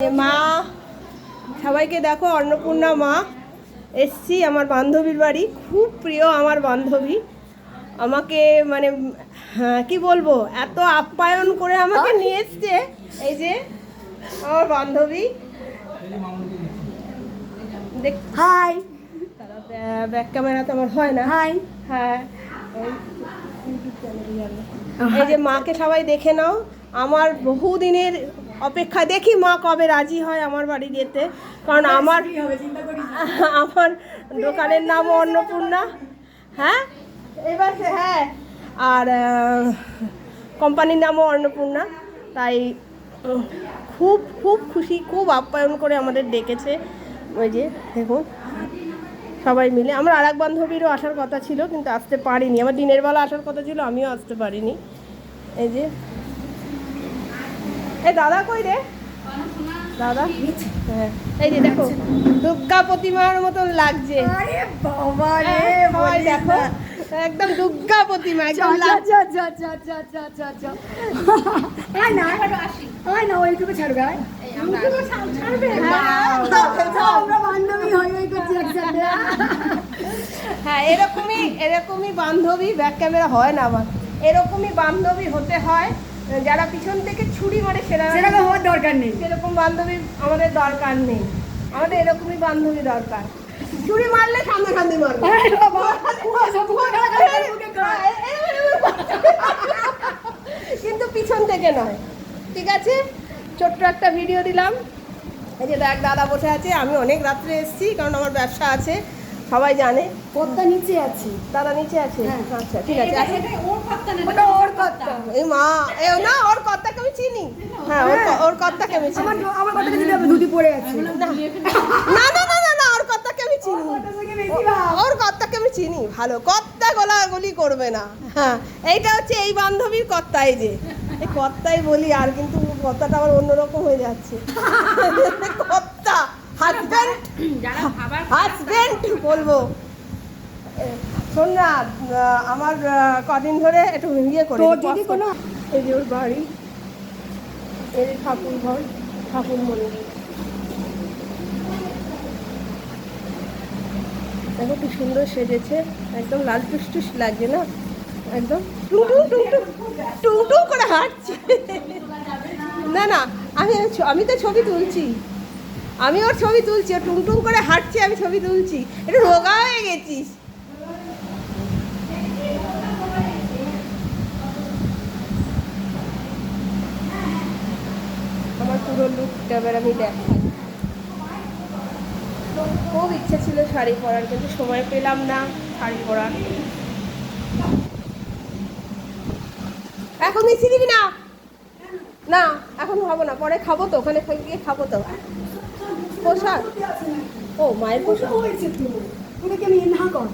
মা সবাইকে দেখো অন্নপূর্ণা মা এসছি আমার বান্ধবীর বাড়ি। খুব প্রিয় আমার বান্ধবী। আমাকে মানে হ্যাঁ, কি বলব এত আপ্যায়ন করে আমাকে নিয়ে এসছে। এই যে আমার বান্ধবী। দেখ হাই। ব্যাক ক্যামেরা তো আমার হয় না। হাই। হ্যাঁ। এই যে মাকে সবাই দেখে নাও আমার বহুদিনের অপেক্ষা দেখি মা কবে রাজি হয় আমার বাড়ি যেতে। কারণ আমার আমার দোকানের নামও অন্নপূর্ণা। হ্যাঁ? এবার হ্যাঁ। আর কোম্পানির নামও অন্নপূর্ণা। তাই খুব খুব খুশি খুব আপ্যায়ন করে আমাদের ডেকেছে। ওই যে দেখুন সবাই মিলে। আমার আর এক বান্ধবীরও আসার কথা ছিল কিন্তু আসতে পারিনি। আমার দিনের বেলা আসার কথা ছিল আমিও আসতে পারিনি। এই যে এই দাদা কই রে? দাদা? হ্যাঁ। এই যে দেখো দুর্গা প্রতিমার মতন লাগছে। আরে বাবা রে হ্যাঁ, সবাই দেখো একদম দুর্গা প্রতিমা একদম যা। আয় না, আয় না, ওইটুকু ছাড়বে, আয়। হ্যাঁ। আমরা। হ্যাঁ এরকমই এরকমই বান্ধবী ব্যাক ক্যামেরা হয় না আবার এরকমই বান্ধবী হতে হয়। যারা পিছন থেকে ছুরি মারে সেরা সেরকম হওয়ার দরকার নেই। সেরকম বান্ধবী আমাদের দরকার নেই। আমাদের এরকমই বান্ধবী দরকার। ছুরি মারলে সামনে সামনে মারবে। কিন্তু পিছন থেকে নয়। ঠিক আছে? ছোট্ট একটা ভিডিও দিলাম। এই যে দেখ দাদা বসে আছে আমি অনেক রাত্রে এসেছি কারণ আমার ব্যবসা আছে। সবাই জানে। পদ্মা নিচে আছে। দাদা নিচে আছে? হ্যাঁ। আচ্ছা ঠিক আছে। ওটা ওর কথা এই মা এ না ওর কর্তাকে আমি চিনি। হ্যাঁ ওর ওর কর্তাকে আমি চিনি। আমার আমার কথা দিতে হবে ধুতি পড়ে আছে। না। না না না না ওর কর্তাকে আমি চিনি। ওর কর্তাকে আমি চিনি। ভালো কর্তা গলাগলি করবে না। হ্যাঁ এইটা হচ্ছে এই বান্ধবীর কর্তা এই যে। এই কর্তাই বলি আর কিন্তু কর্তাটা আবার অন্যরকম হয়ে যাচ্ছে। কর্তা হাজব্যান্ড হাজব্যান্ড বলব। শোন না আমার কদিন ধরে একটু ইয়ে করে যদি কোনো এই যে ওর বাড়ি যে ঠাকুর ঘর ঠাকুর মন্দির। দেখো কি সুন্দর সেজেছে একদম লাল টুসটুস লাগছে না? একদম টুং টুং টুং টুং টুং টুং করে হাঁটছে। না না আমি আমি তো ছবি তুলছি। আমি ওর ছবি তুলছি, ও টুং টুং করে হাঁটছে, আমি ছবি তুলছি। একটু রোগা হয়ে গেছিস। আমার পুরো লুকটা এবার আমি দেখাই। খুব ইচ্ছে ছিল শাড়ি পরার, কিন্তু সময় পেলাম না শাড়ি পরার এখন মিশিয়ে দিবি না? না, এখন খাব না, পরে খাব তো, ওখানে গিয়ে খাব তো। পোশাক? ও মায়ের পোশাক? হয়েছে তো। ওটাকে আমি না কর।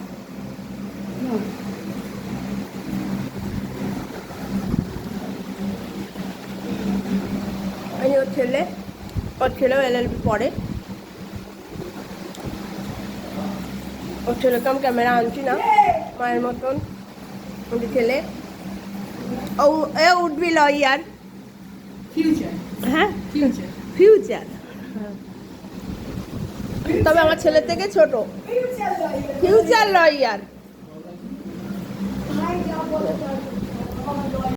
এই ওর ছেলে ওর ছেলেও এলএলবি পড়ে। ওর ছেলেকে আমি ক্যামেরা আনছি না মায়ের মতন ওর ছেলে। ও এ উঠবি লয়ার। ফিউচার হ্যাঁ? ফিউচার ফিউচার তবে আমার ছেলে থেকে ছোট। Future lawyer